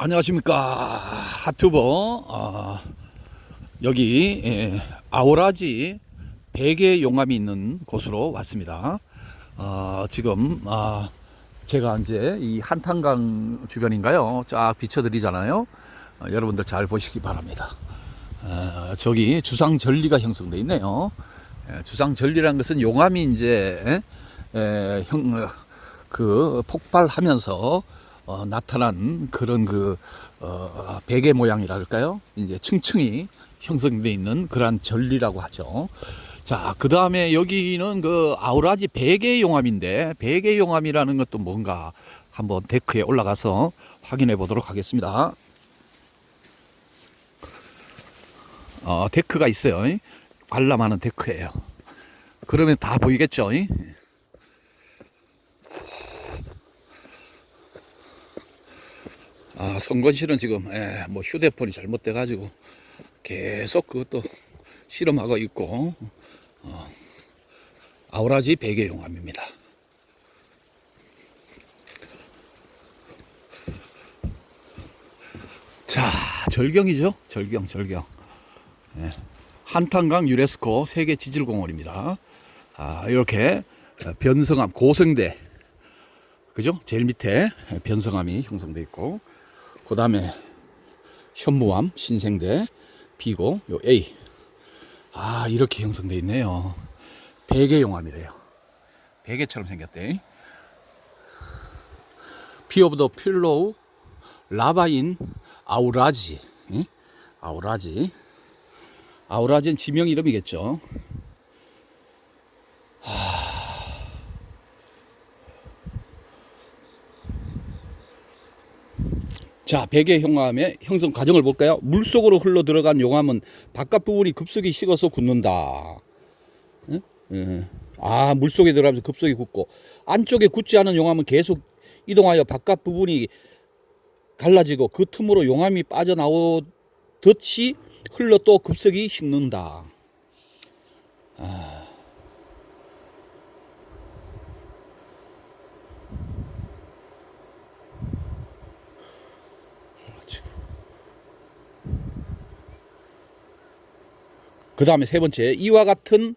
안녕하십니까 하튜버 어, 여기 예, 아오라지 베개 용암이 있는 곳으로 왔습니다. 어, 지금 아, 제가 이제 이 한탄강 주변인가요? 쫙 비춰드리잖아요. 어, 여러분들 잘 보시기 바랍니다. 어, 저기 주상 전리가 형성돼 있네요. 예, 주상 전리라는 것은 용암이 이제 예, 에, 형, 어, 그 폭발하면서 어, 나타난 그런 그 어, 베개 모양이랄까요? 이제 층층이 형성돼 있는 그러한 전리라고 하죠. 자, 그 다음에 여기는 그 아우라지 베개 용암인데 베개 용암이라는 것도 뭔가 한번 데크에 올라가서 확인해 보도록 하겠습니다. 어, 데크가 있어요. 관람하는 데크예요. 그러면 다 보이겠죠? 아, 성건실은 지금 예, 뭐 휴대폰이 잘못돼 가지고 계속 그것도 실험하고 있고 어, 아우라지 베개 용암입니다. 자, 절경이죠? 절경, 절경. 예, 한탄강 유네스코 세계 지질공원입니다. 아, 이렇게 변성암 고성대 그죠? 제일 밑에 변성암이 형성돼 있고 그 다음에 현무암 신생대 B고 요 A. 아 이렇게 형성돼 있네요. 베개용암이래요. 베개처럼 생겼대. 피 오브 더 필로우 라바인 아우라지 응? 아우라지 아우라지는 지명 이름이겠죠 자, 베개 용암의 형성 과정을 볼까요? 물 속으로 흘러 들어간 용암은 바깥 부분이 급속히 식어서 굳는다. 아, 물 속에 들어가면서 급속히 굳고 안쪽에 굳지 않은 용암은 계속 이동하여 바깥 부분이 갈라지고 그 틈으로 용암이 빠져나오듯이 흘러 또 급속히 식는다. 그 다음에 세 번째, 이와 같은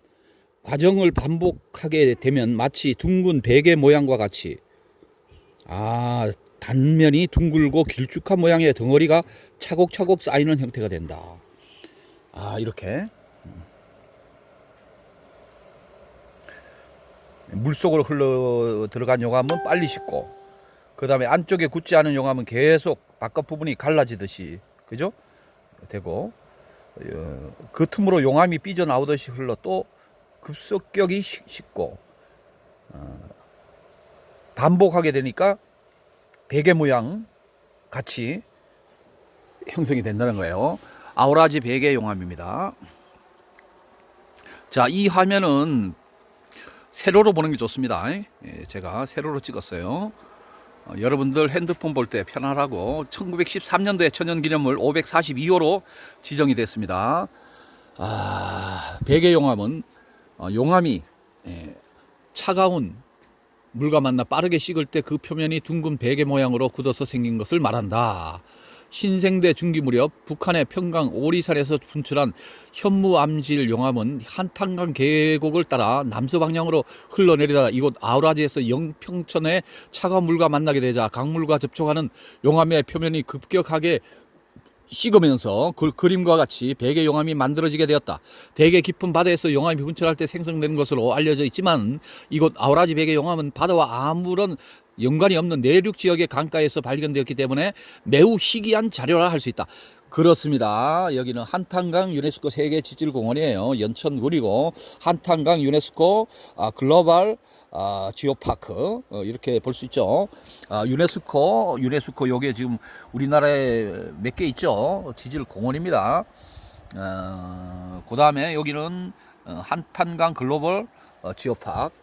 과정을 반복하게 되면 마치 둥근 베개 모양과 같이 아 단면이 둥글고 길쭉한 모양의 덩어리가 차곡차곡 쌓이는 형태가 된다. 아 이렇게 물 속으로 흘러 들어간 용암은 빨리 식고 그 다음에 안쪽에 굳지 않은 용암은 계속 바깥 부분이 갈라지듯이 그죠? 되고 어, 그 틈으로 용암이 삐져나오듯이 흘러 또 급속격이 식- 식고 어, 반복하게 되니까 베개 모양 같이 형성이 된다는 거예요. 아우라지 베개 용암입니다. 자, 이 화면은 세로로 보는 게 좋습니다. 예, 제가 세로로 찍었어요. 어, 여러분들 핸드폰 볼 때 편하라고 1913년도에 천연기념물 542호로 지정이 됐습니다. 아, 베개 용암은 어, 용암이 예, 차가운 물과 만나 빠르게 식을 때 그 표면이 둥근 베개 모양으로 굳어서 생긴 것을 말한다. 신생대 중기 무렵 북한의 평강 오리산에서 분출한 현무암질 용암은 한탄강 계곡을 따라 남서 방향으로 흘러내리다가 이곳 아우라지에서 영평천의 차가운 물과 만나게 되자 강물과 접촉하는 용암의 표면이 급격하게 식으면서 그 그림과 같이 베개 용암이 만들어지게 되었다. 대개 깊은 바다에서 용암이 분출할 때 생성되는 것으로 알려져 있지만 이곳 아우라지 베개 용암은 바다와 아무런 연관이 없는 내륙 지역의 강가에서 발견되었기 때문에 매우 희귀한 자료라 할 수 있다. 그렇습니다. 여기는 한탄강 유네스코 세계 지질공원이에요. 연천군이고 한탄강 유네스코 아, 글로벌 아, 지오파크 어, 이렇게 볼 수 있죠. 아, 유네스코 유네스코 요게 지금 우리나라에 몇 개 있죠. 지질 공원입니다. 어, 그 다음에 여기는 어, 한탄강 글로벌 어, 지오파크.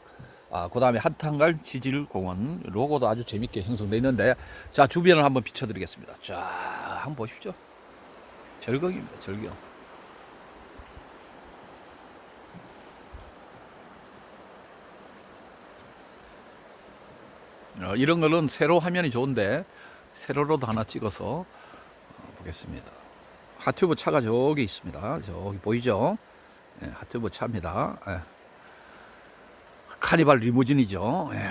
아, 그 다음에 한탄강 지질 공원 로고도 아주 재밌게 형성되어 있는데 자 주변을 한번 비춰드리겠습니다. 자 한번 보십시오. 절경입니다. 절경. 어, 이런 거는 세로 화면이 좋은데 세로로도 하나 찍어서 어, 보겠습니다. 하튜브 차가 저기 있습니다. 저기 보이죠? 예, 하튜브 차입니다. 예. 카니발 리무진이죠. 예.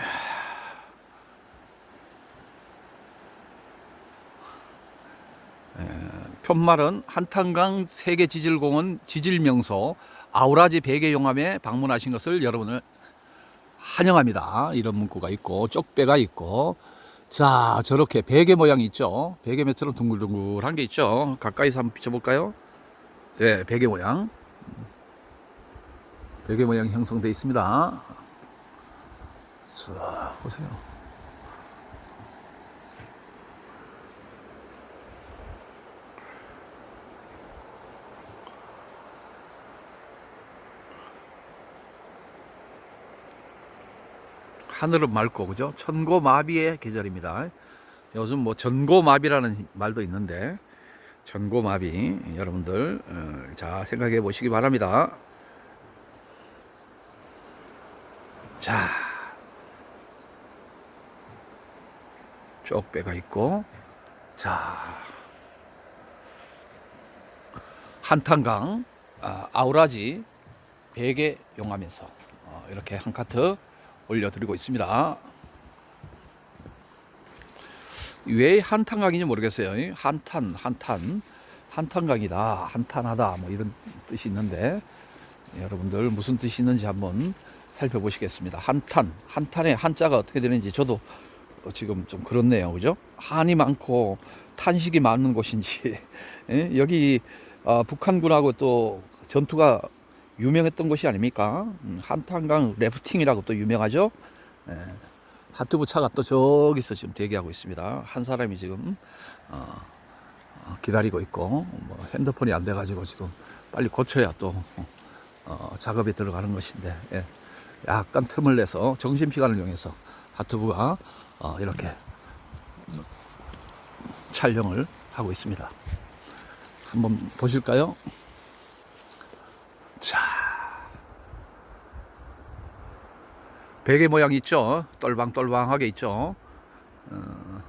편말은 한탄강 세계지질공원 지질명소 아우라지 베개용암에 방문하신 것을 여러분을 환영합니다. 이런 문구가 있고 쪽배가 있고 자 저렇게 베개 모양 있죠. 베개 매처럼 둥글둥글한 게 있죠. 가까이서 한번 비춰볼까요? 네, 베개 모양. 베개 모양 형성되어 있습니다. 자 보세요. 하늘은 맑고 그죠? 천고마비의 계절입니다. 요즘 뭐 전고마비라는 말도 있는데 전고마비 여러분들 어, 자 생각해 보시기 바랍니다. 자 쪽배가 있고 자 한탄강 아, 아우라지 베개 용암에서 어, 이렇게 한 카트 올려드리고 있습니다. 왜 한탄강인지 모르겠어요. 한탄, 한탄, 한탄강이다, 한탄하다, 뭐 이런 뜻이 있는데 여러분들 무슨 뜻이 있는지 한번 살펴보시겠습니다. 한탄, 한탄의 한자가 어떻게 되는지 저도 지금 좀 그렇네요, 그죠? 한이 많고 탄식이 많은 곳인지 예? 여기 어, 북한군하고 또 전투가 유명했던 곳이 아닙니까? 음, 한탄강 래프팅이라고 또 유명하죠. 예, 하트부 차가 또 저기서 지금 대기하고 있습니다. 한 사람이 지금 어, 어, 기다리고 있고 뭐 핸드폰이 안 돼가지고 지금 빨리 고쳐야 또 어, 작업에 들어가는 것인데 예, 약간 틈을 내서 점심 시간을 이용해서 하트부가 어, 이렇게 촬영을 하고 있습니다. 한번 보실까요? 자, 베개 모양 있죠? 똘방똘방하게 있죠? 어,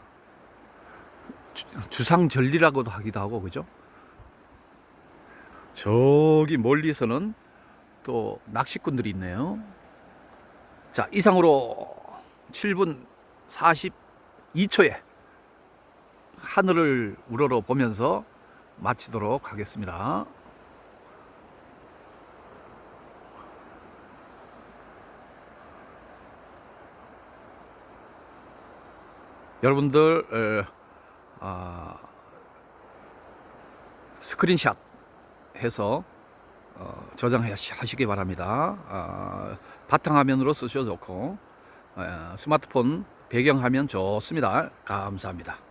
주- 주상절리라고도 하기도 하고, 그죠? 저기 멀리서는 또 낚시꾼들이 있네요. 자, 이상으로 7분 42초에 하늘을 우러러 보면서 마치도록 하겠습니다. 여러분들 에, 아, 스크린샷 해서 어, 저장하시기 바랍니다. 아, 바탕화면으로 쓰셔도 좋고 에, 스마트폰 배경화면 좋습니다. 감사합니다.